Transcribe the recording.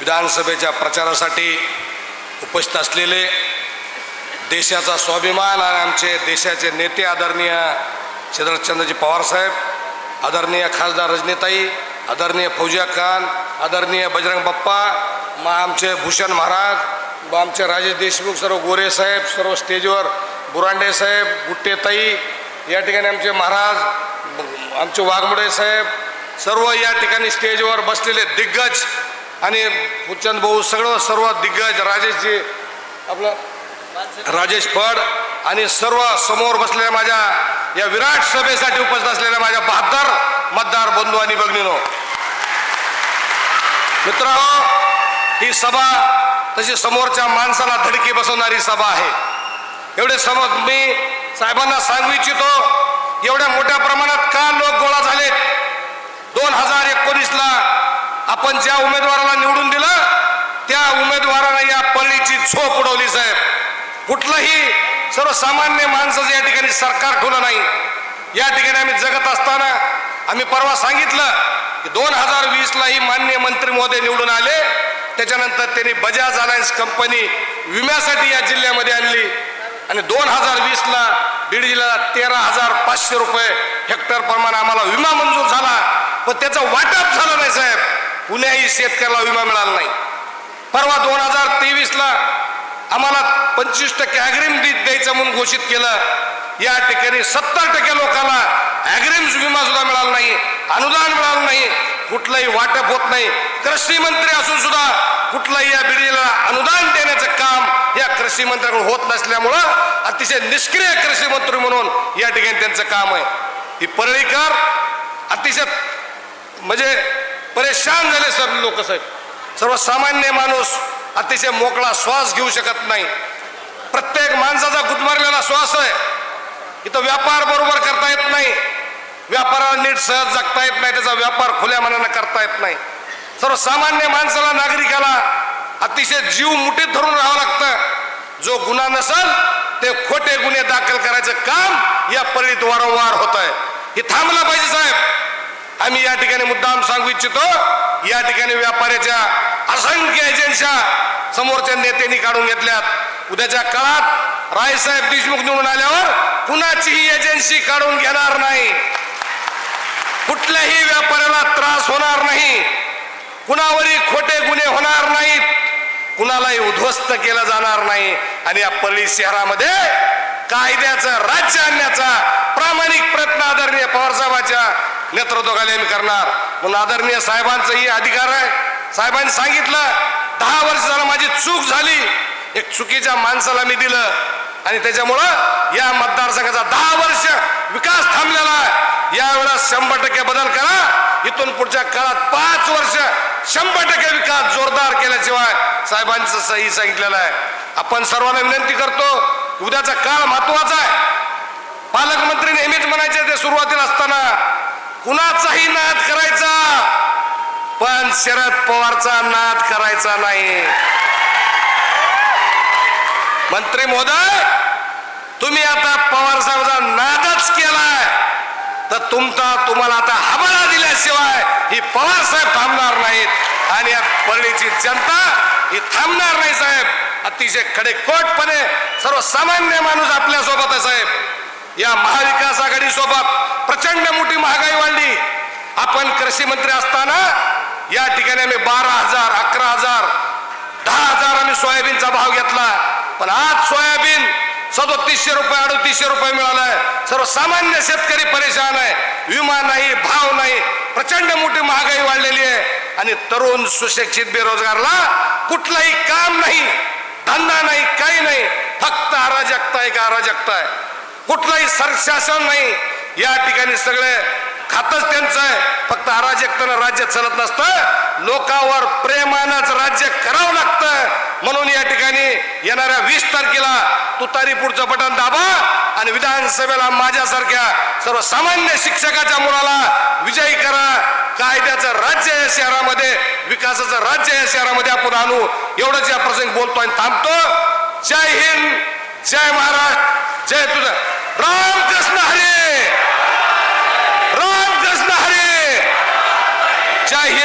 विधानसभेच्या प्रचारासाठी उपस्थित असलेले देशाचा स्वाभिमान आणि आमचे देशाचे नेते आदरणीय शरदचंद्रजी पवारसाहेब आदरणीय खासदार रजनीताई आदरणीय फौजिया खान आदरणीय बजरंग बाप्पा मा आमचे भूषण महाराज व आमचे राजेश देशमुख सर्व गोरे साहेब सर्व स्टेजवर बुरांडे साहेब गुट्टेताई या ठिकाणी आमचे महाराज आमचे वाघमोडे साहेब सर्व या ठिकाणी स्टेजवर बसलेले दिग्गज आणि उच्चंद भाऊ सगळं सर्व दिग्गज राजेशजी आपलं राजेश फड आणि सर्व समोर बसलेल्या माझ्या या विराट सभेसाठी उपस्थित असलेल्या माझ्या बहादर मतदार बंधू आणि भगिनीनो. मित्र ही सभा तशी समोरच्या माणसाला धडकी बसवणारी सभा आहे. एवढे समज मी साहेबांना सांगू इच्छितो एवढ्या मोठ्या प्रमाणात का लोक गोळा झालेत दोन हजार एकोणीसला आपण ज्या उमेदवाराला निवडून दिलं त्या उमेदवारानं या पल्लीची झोप उडवली साहेब. कुठलंही सर्वसामान्य माणसाचं या ठिकाणी सरकार ठेवलं नाही या ठिकाणी आम्ही जगत असताना आम्ही परवा सांगितलं की दोन हजार वीसलाही मान्य मंत्री महोदय निवडून आले. त्याच्यानंतर त्यांनी बजाज अलायन्स कंपनी विम्यासाठी या जिल्ह्यामध्ये आणली. आणि दोन हजार वीसला बीड जिल्ह्याला तेरा हजार पाचशे रुपये हेक्टर प्रमाणे आम्हाला विमा मंजूर झाला. पण त्याचं वाटप झालं नाही साहेब. कुण्याही शेतकऱ्याला विमा मिळाला नाही. परवा दोन हजार तेवीसला आम्हाला पंचवीस टक्के अग्रिम द्यायचं म्हणून घोषित केलं. या ठिकाणी सत्तर टक्के लोकांना अग्रिम विमा सुद्धा मिळाला नाही अनुदान मिळालं नाही कुठलंही वाटप होत नाही. कृषी मंत्री असून सुद्धा कुठलंही या बिडीला अनुदान देण्याचं काम या कृषी मंत्र्याकडून होत नसल्यामुळं अतिशय निष्क्रिय कृषी मंत्री म्हणून या ठिकाणी त्यांचं काम आहे. ही परळीकर अतिशय म्हणजे परेशान झाले सर्व लोक साहेब. सर्वसामान्य माणूस अतिशय मोकळा श्वास घेऊ शकत नाही. प्रत्येक माणसाचा गुदमरलेला श्वास आहे. इथं व्यापार बरोबर करता येत नाही. व्यापाराला नीट सहज जगता येत नाही त्याचा व्यापार खुल्या मनानं करता येत नाही. सर्वसामान्य माणसाला नागरिकाला अतिशय जीव मुठीत धरून राहावं लागतं. जो गुन्हा नसल ते खोटे गुन्हे दाखल करायचं काम या पल्लीत वारंवार होत आहे हे थांबलं पाहिजे साहेब. आम्ही या ठिकाणी मुद्दाम सांगू इच्छितो या ठिकाणी व्यापाऱ्याच्या असंख्य एजन्स्या समोरच्या नेत्यांनी काढून घेतल्यात. उद्याच्या काळात रायसाहेब देशमुख निवडून आल्यावर कुणाचीही एजन्सी काढून घेणार नाही. कुठल्याही व्यापाऱ्याला त्रास होणार नाही. कुणावरही खोटे गुन्हे होणार नाहीत. कुणालाही उद्ध्वस्त केलं जाणार नाही. आणि या पल्ली शहरामध्ये कायद्याचं राज्य आणण्याचा प्रामाणिक प्रयत्न आदरणीय पवारसाहेबाच्या नेतृत्वाखाली आम्ही करणार. म्हणून आदरणीय साहेबांचाही अधिकार आहे. साहेबांनी सांगितलं दहा वर्ष झालं माझी चूक झाली. एक चुकीच्या माणसाला मी दिलं. आणि त्याच्यामुळं या मतदारसंघाचा दहा वर्ष विकास थांबलेला आहे. यावेळेस शंभर टक्के बदल करा. इथून पुढच्या काळात पाच वर्ष शंभर टक्के विकास जोरदार केल्याशिवाय साहेबांचं सही सांगितलेलं आहे. आपण सर्वांना विनंती करतो उद्याचा काळ महत्त्वाचा आहे. पालकमंत्री नेहमीच म्हणायचे ते सुरुवातीला असताना कुणाचाही नाद करायचा पण शरद पवारचा नाद करायचा नाही. मंत्री महोदय तुम्ही आता पवार साहेबांचा नादच केलाय. तर तुमचा तुम्हाला आता हवाला दिल्याशिवाय ही पवार साहेब थांबणार नाहीत. आणि या पल्लीची जनता ही थांबणार नाही साहेब. अतिशय खडेकोटपणे सर्वसामान्य माणूस आपल्यासोबत आहे साहेब. या महाविकास आघाडी सोबत प्रचंड मोठी महागाई वाढली. आपण कृषी मंत्री असताना या ठिकाणी आम्ही बारा हजार अकरा हजार दहा हजार आम्ही सोयाबीनचा भाव घेतला. पण आज सोयाबीन सदोतीसशे रुपये अडतीसशे रुपये मिळालाय. सर्वसामान्य शेतकरी परेशान आहे. विमा नाही भाव नाही. प्रचंड मोठी महागाई वाढलेली आहे. आणि तरुण सुशिक्षित बेरोजगारला कुठलाही काम नाही धंदा नाही काही नाही. फक्त अराजकता आहे का अराजकता आहे. कुठलंही सरशासन नाही. या ठिकाणी सगळे खातच त्यांचं आहे. फक्त अराजकतेनं राज्य चालत नसतं. लोकांवर प्रेमानंच राज्य करावं लागतं. म्हणून या ठिकाणी येणाऱ्या वीस तारखेला तुतारी पुढचं बटन दाबा आणि विधानसभेला माझ्यासारख्या सर्वसामान्य शिक्षकाच्या मुलाला विजयी करा. कायद्याचं राज्य या शहरामध्ये विकासाचं राज्य या शहरामध्ये आपण आणू. एवढंच या प्रसंगी बोलतो आणि थांबतो. जय हिंद जय महाराष्ट्र. जय तुझा. रामकृष्ण हरे. रामकृष्ण हरे. जय हिंद.